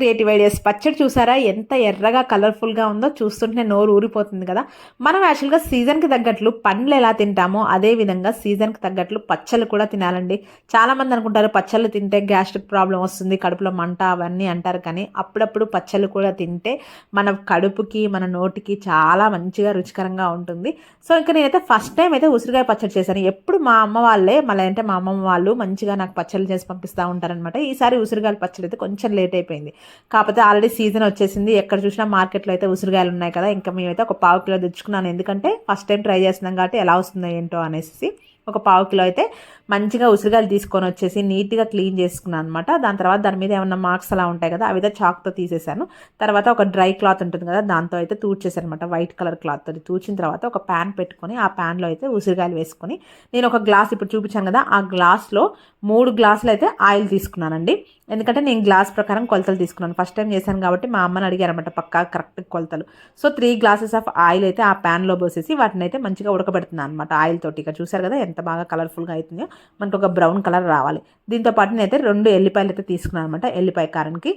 Creative ideas. పచ్చడి చూసారా? ఎంత ఎర్రగా కలర్ఫుల్గా ఉందో చూస్తుంటే నోరు ఊరిపోతుంది కదా. మనం యాక్చువల్గా సీజన్కి తగ్గట్లు పండ్లు ఎలా తింటామో అదే విధంగా సీజన్కి తగ్గట్లు పచ్చళ్ళు కూడా తినాలండి. చాలామంది అనుకుంటారు పచ్చళ్ళు తింటే గ్యాస్ట్రిక్ ప్రాబ్లం వస్తుంది కడుపులో మంట అవన్నీ అంటారు కానీ అప్పుడప్పుడు పచ్చళ్ళు కూడా తింటే మన కడుపుకి మన నోటికి చాలా మంచిగా రుచికరంగా ఉంటుంది. సో ఇంకా నేనైతే ఫస్ట్ టైం అయితే ఉసిరికాయ పచ్చడి చేశాను. ఎప్పుడు మా అమ్మ వాళ్ళే మళ్ళీ అంటే మా అమ్మమ్మ వాళ్ళు మంచిగా నాకు పచ్చళ్ళు చేసి పంపిస్తూ ఉంటారనమాట ఈసారి ఉసిరికాయల పచ్చడి అయితే కొంచెం లేట్ అయిపోయింది. కాకపోతే ఆల్రెడీ సీజన్ వచ్చేసింది. ఎక్కడ చూసినా మార్కెట్లో అయితే ఉసిరికాయలు ఉన్నాయి కదా. ఇంకా మేమైతే ఒక పావు కిలో తెచ్చుకున్నాను. ఎందుకంటే ఫస్ట్ టైం ట్రై చేస్తున్నాం కాబట్టి ఎలా వస్తుందో ఏంటో అనేసి. ఒక పావు కిలో అయితే మంచిగా ఉసిరికాయలు తీసుకొని వచ్చేసి నీట్గా క్లీన్ చేసుకున్నాను అనమాట దాని తర్వాత దాని మీద ఏమన్నా మార్క్స్ అలా ఉంటాయి కదా అవి అయితే చాక్తో తీసేసాను. తర్వాత ఒక డ్రై క్లాత్ ఉంటుంది కదా దాంతో అయితే తూడ్చేసాను అనమాట వైట్ కలర్ క్లాత్ అది తూచిన తర్వాత ఒక ప్యాన్ పెట్టుకొని ఆ ప్యాన్లో అయితే ఉసిరికాయలు వేసుకొని నేను ఒక గ్లాస్ ఇప్పుడు చూపించాను కదా ఆ గ్లాస్లో మూడు గ్లాసులు అయితే ఆయిల్ తీసుకున్నానండి. ఎందుకంటే నేను గ్లాస్ ప్రకారం కొలతలు తీసుకున్నాను. ఫస్ట్ టైం చేశాను కాబట్టి మా అమ్మని అడిగారనమాట పక్కా కరెక్ట్ కొలతలు. So three glasses of oil అయితే ఆ ప్యాన్లో పోసేసి వాటిని అయితే మంచిగా ఉడకబెడుతున్నాను అనమాట ఆయిల్ తోటి. ఇక చూసారు కదా ఎంత బాగా కలర్ఫుల్గా అవుతుందో మనకు ఒక బ్రౌన్ కలర్ రావాలి. దీంతోపాటు నేనైతే రెండు ఎల్లిపాయలు అయితే తీసుకున్నాను అనమాట ఎల్లిపాయ కారానికి.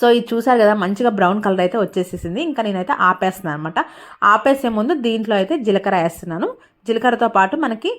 సో ఇది చూసారు కదా మంచిగా బ్రౌన్ కలర్ అయితే వచ్చేసేసింది. ఇంకా నేనైతే ఆపేస్తున్నాను అనమాట ఆపేసే ముందు దీంట్లో అయితే జీలకర్ర వేస్తున్నాను. జీలకర్రతో పాటు మనకి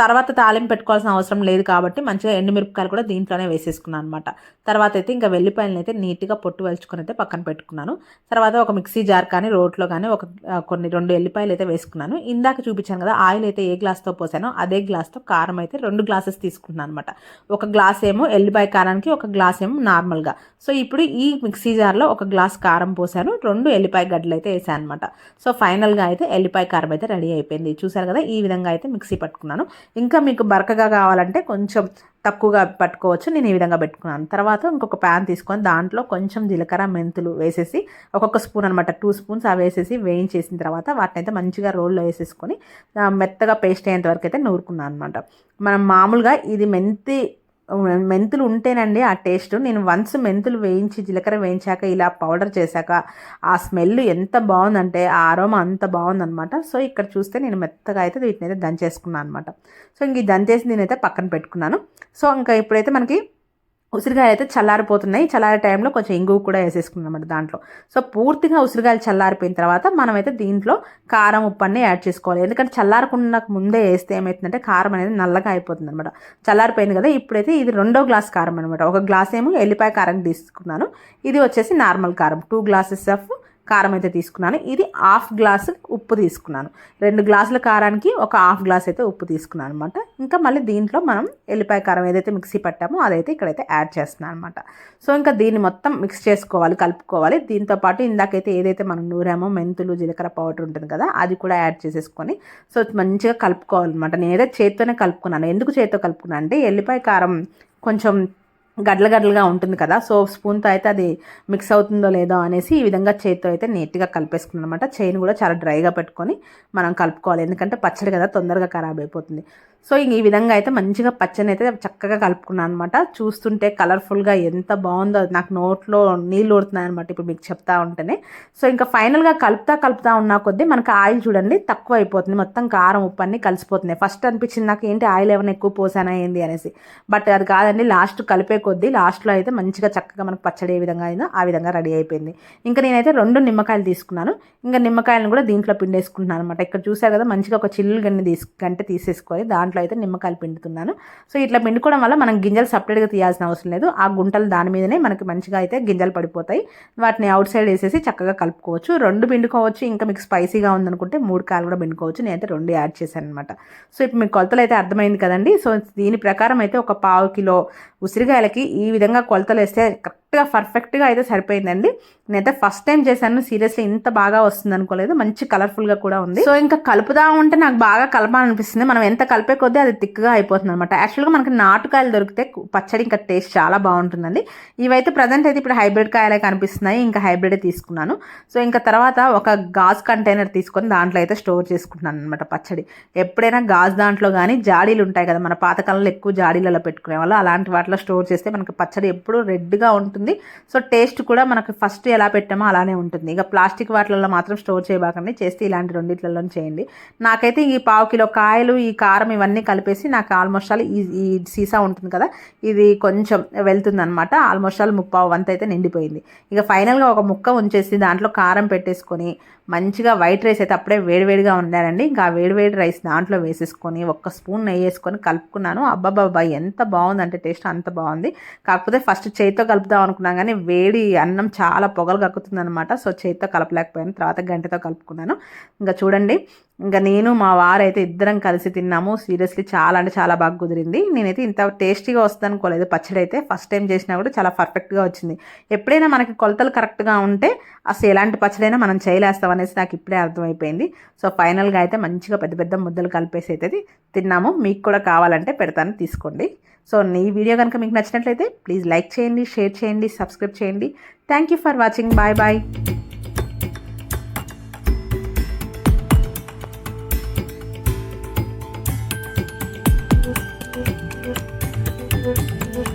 తర్వాత తాలింపు పెట్టుకోవాల్సిన అవసరం లేదు కాబట్టి మంచిగా ఎండుమిరపకాయలు కూడా దీంట్లోనే వేసేసుకున్నాను అనమాట తర్వాత అయితే ఇంకా వెల్లిపాయలను అయితే నీట్గా పొట్టు వెల్చుకొని అయితే పక్కన పెట్టుకున్నాను. తర్వాత ఒక మిక్సీ జార్ కానీ రోట్లో కానీ ఒక కొన్ని రెండు ఎల్లిపాయలు అయితే వేసుకున్నాను. ఇందాక చూపించాను కదా ఆయిల్ అయితే ఏ గ్లాస్తో పోసానో అదే గ్లాస్తో కారం అయితే రెండు గ్లాసెస్ తీసుకున్నాను అనమాట ఒక గ్లాస్ ఏమో ఎల్లిపాయ కారానికి ఒక గ్లాస్ ఏమో నార్మల్గా. సో ఇప్పుడు ఈ మిక్సీ జార్లో ఒక గ్లాస్ కారం పోసాను రెండు ఎల్లిపాయ గడ్డలు అయితే వేసాను అనమాట సో ఫైనల్గా అయితే ఎల్లిపాయ కారం అయితే రెడీ అయిపోయింది. చూసారు కదా ఈ ఈ విధంగా అయితే మిక్సీ పట్టుకున్నాను. ఇంకా మీకు బరకగా కావాలంటే కొంచెం తక్కువగా పట్టుకోవచ్చు. నేను ఈ విధంగా పెట్టుకున్నాను. తర్వాత ఇంకొక ప్యాన్ తీసుకొని దాంట్లో కొంచెం జీలకర్ర మెంతులు వేసేసి ఒక్కొక్క స్పూన్ అనమాట టూ స్పూన్స్ అవి వేసేసి వేయించేసిన తర్వాత వాటిని అయితే మంచిగా రోల్లో వేసేసుకొని మెత్తగా పేస్ట్ అయ్యేంత వరకు అయితే నూరుకున్నాను అనమాట మనం మామూలుగా ఇది మెంతి మెంతులు ఉంటేనండి ఆ టేస్ట్. నేను వన్స్ మెంతులు వేయించి జీలకర్ర వేయించాక ఇలా పౌడర్ చేశాక ఆ స్మెల్ ఎంత బాగుందంటే ఆ అరోమా అంత బాగుందనమాట సో ఇక్కడ చూస్తే నేను మెత్తగా అయితే వీటిని అయితే దంచేసుకున్నాను అనమాట సో ఇంక ఈ దంచేసి నేనైతే పక్కన పెట్టుకున్నాను. సో ఇంకా ఇప్పుడైతే మనకి ఉసిరికాయలు అయితే చల్లారిపోతున్నాయి. చల్లారే టైంలో కొంచెం ఇంగువ కూడా వేసేసుకున్నాం దాంట్లో. సో పూర్తిగా ఉసిరికాయలు చల్లారిపోయిన తర్వాత మనమైతే దీంట్లో కారం ఉప్పు అన్నీ యాడ్ చేసుకోవాలి. ఎందుకంటే చల్లారకుండా ముందే వేస్తే ఏమవుతుందంటే కారం అనేది నల్లగా అయిపోతుంది అనమాట చల్లారిపోయింది కదా ఇప్పుడైతే ఇది రెండో గ్లాస్ కారం అనమాట ఒక గ్లాస్ ఏమో ఎల్లిపాయ కారం తీసుకున్నాను. ఇది వచ్చేసి నార్మల్ కారం. టూ గ్లాసెస్ ఆఫ్ కారం అయితే తీసుకున్నాను. ఇది హాఫ్ గ్లాస్ ఉప్పు తీసుకున్నాను. రెండు గ్లాసుల కారానికి ఒక హాఫ్ గ్లాస్ అయితే ఉప్పు తీసుకున్నాను అనమాట ఇంకా మళ్ళీ దీంట్లో మనం ఎల్లిపాయ కారం ఏదైతే మిక్సీ పట్టామో అదైతే ఇక్కడైతే యాడ్ చేస్తున్నాను అనమాట సో ఇంకా దీన్ని మొత్తం మిక్స్ చేసుకోవాలి కలుపుకోవాలి. దీంతో పాటు ఇందాకైతే ఏదైతే మనం నూరామో మెంతులు జీలకర్ర పౌడర్ ఉంటుంది కదా అది కూడా యాడ్ చేసేసుకొని సో మంచిగా కలుపుకోవాలన్నమాట. నేనైతే చేత్తోనే కలుపుకున్నాను. ఎందుకు చేత్తో కలుపుకున్నాను అంటే ఎల్లిపాయ కారం కొంచెం గడ్ల గడ్డలుగా ఉంటుంది కదా. సో స్పూన్తో అయితే అది మిక్స్ అవుతుందో లేదో అనేసి ఈ విధంగా చేతితో అయితే నీట్గా కలిపేసుకున్నాను అనమాట చైన్ కూడా చాలా డ్రైగా పెట్టుకొని మనం కలుపుకోవాలి. ఎందుకంటే పచ్చడి కదా తొందరగా ఖరాబ్ అయిపోతుంది. సో ఈ విధంగా అయితే మంచిగా పచ్చని అయితే చక్కగా కలుపుకున్నాను అనమాట చూస్తుంటే కలర్ఫుల్గా ఎంత బాగుందో నాకు నోట్లో నీళ్ళు ఊడుతున్నాయి అనమాట ఇప్పుడు మీకు చెప్తా ఉంటేనే. సో ఇంకా ఫైనల్గా కలుపుతా కలుపుతా ఉన్న కొద్దీ మనకి ఆయిల్ చూడండి తక్కువ అయిపోతుంది మొత్తం కారం ఉప్పు అన్నీ కలిసిపోతున్నాయి. ఫస్ట్ అనిపించింది నాకు ఏంటి ఆయిల్ ఏమైనా ఎక్కువ పోసానా ఏంది అనేసి. బట్ అది కాదండి లాస్ట్ కలిపే కొద్దీ లాస్ట్లో అయితే మంచిగా చక్కగా మనకు పచ్చడి ఏ విధంగా అయిందో ఆ విధంగా రెడీ అయిపోయింది. ఇంకా నేనైతే రెండు నిమ్మకాయలు తీసుకున్నాను. ఇంకా నిమ్మకాయలను కూడా దీంట్లో పిండేసుకుంటున్నాను అనమాట ఇక్కడ చూసారు కదా మంచిగా ఒక చిల్లు గన్ని తీసు గంట తీసేసుకొని దాంట్లో అయితే నిమ్మకాయలు పిండుతున్నాను. సో ఇట్లా పిండుకోవడం వల్ల మనం గింజలు సపరేట్గా తీయాల్సిన అవసరం లేదు. ఆ గుంటలు దాని మీదనే మనకి మంచిగా అయితే గింజలు పడిపోతాయి. వాటిని అవుట్ సైడ్ వేసేసి చక్కగా కలుపుకోవచ్చు. రెండు పిండుకోవచ్చు. ఇంకా మీకు స్పైసీగా ఉందనుకుంటే మూడు కాయలు కూడా పిండుకోవచ్చు. నేనైతే రెండు యాడ్ చేశాను అనమాట సో ఇప్పుడు మీకు కొలతలు అయితే అర్థమైంది కదండి. సో దీని ప్రకారం అయితే ఒక పావు కిలో ఉసిరికాయలకి ఈ విధంగా కొలతలు వేస్తే కరెక్ట్గా పర్ఫెక్ట్గా అయితే సరిపోయిందండి. నేనైతే ఫస్ట్ టైం చేశాను. సీరియస్లీ ఇంత బాగా వస్తుంది అనుకోలేదు. మంచి కలర్ఫుల్గా కూడా ఉంది. సో ఇంకా కలుపుదా ఉంటే నాకు బాగా కలపాలనిపిస్తుంది. మనం ఎంత కలిపే కొద్దీ అది థిక్గా అయిపోతుంది అనమాట యాక్చువల్గా మనకి నాటుకాయలు దొరికితే పచ్చడి ఇంకా టేస్ట్ చాలా బాగుంటుందండి. ఇవైతే ప్రజెంట్ అయితే ఇప్పుడు హైబ్రిడ్ కాయలే కనిపిస్తున్నాయి. ఇంకా హైబ్రిడే తీసుకున్నాను. సో ఇంకా తర్వాత ఒక గాజు కంటైనర్ తీసుకొని దాంట్లో అయితే స్టోర్ చేసుకుంటున్నాను అనమాట పచ్చడి. ఎప్పుడైనా గాజు దాంట్లో కానీ జాడీలు ఉంటాయి కదా మన పాతకాలంలో ఎక్కువ జాడీలలో పెట్టుకునే వాళ్ళు అలాంటి వాటిలో స్టోర్ చేస్తే మనకి పచ్చడి ఎప్పుడు రెడ్గా ఉంటుంది సో టేస్ట్ కూడా మనకు ఫస్ట్ ఎలా పెట్టామో అలానే ఉంటుంది. ఇక ప్లాస్టిక్ వాటిలలో మాత్రం స్టోర్ చేయబాకండి. చేస్తే ఇలాంటి రెండిట్లలో చేయండి. నాకైతే ఈ పావు కిలో కాయలు ఈ కారం ఇవన్నీ కలిపేసి నాకు ఆల్మోస్ట్ ఆల్ ఈ ఈ సీసా ఉంటుంది కదా ఇది కొంచెం వెళ్తుంది అనమాట ఆల్మోస్ట్ ఆల్ ముప్పావు వంత అయితే నిండిపోయింది. ఇక ఫైనల్గా ఒక ముక్క ఉంచేసి దాంట్లో కారం పెట్టేసుకొని మంచిగా వైట్ రైస్ అయితే అప్పుడే వేడివేడిగా ఉండాలండి. ఇంకా ఆ వేడివేడి రైస్ దాంట్లో వేసేసుకొని ఒక్క స్పూన్ నెయ్యి వేసుకొని కలుపుకున్నాను. అబ్బాబాబా ఎంత బాగుందంటే టేస్ట్ అంత బాగుంది. కాకపోతే ఫస్ట్ చేతితో కలుపుదాం అనుకున్నాను కానీ వేడి అన్నం చాలా పొగలు కక్కుతుంది అనమాట సో చేతితో కలపలేకపోయాను తర్వాత గంటతో కలుపుకున్నాను. ఇంకా చూడండి ఇంకా నేను మా వారైతే ఇద్దరం కలిసి తిన్నాము. సీరియస్లీ చాలా అంటే చాలా బాగా కుదిరింది. నేనైతే ఇంత టేస్టీగా వస్తుంది అనుకోలేదు పచ్చడి అయితే ఫస్ట్ టైం చేసినా కూడా చాలా పర్ఫెక్ట్గా వచ్చింది. ఎప్పుడైనా మనకి కొలతలు కరెక్ట్గా ఉంటే అసలు ఎలాంటి పచ్చడైనా మనం చేయలేస్తాం అనేసి నాకు ఇప్పుడే అర్థమైపోయింది. సో ఫైనల్గా అయితే మంచిగా పెద్ద పెద్ద ముద్దలు కలిపేసి అయితే తిన్నాము. మీకు కూడా కావాలంటే పెడతాను తీసుకోండి. సో ఈ వీడియో కనుక మీకు నచ్చినట్లయితే ప్లీజ్ లైక్ చేయండి షేర్ చేయండి సబ్స్క్రైబ్ చేయండి. Thank you for watching. Bye bye.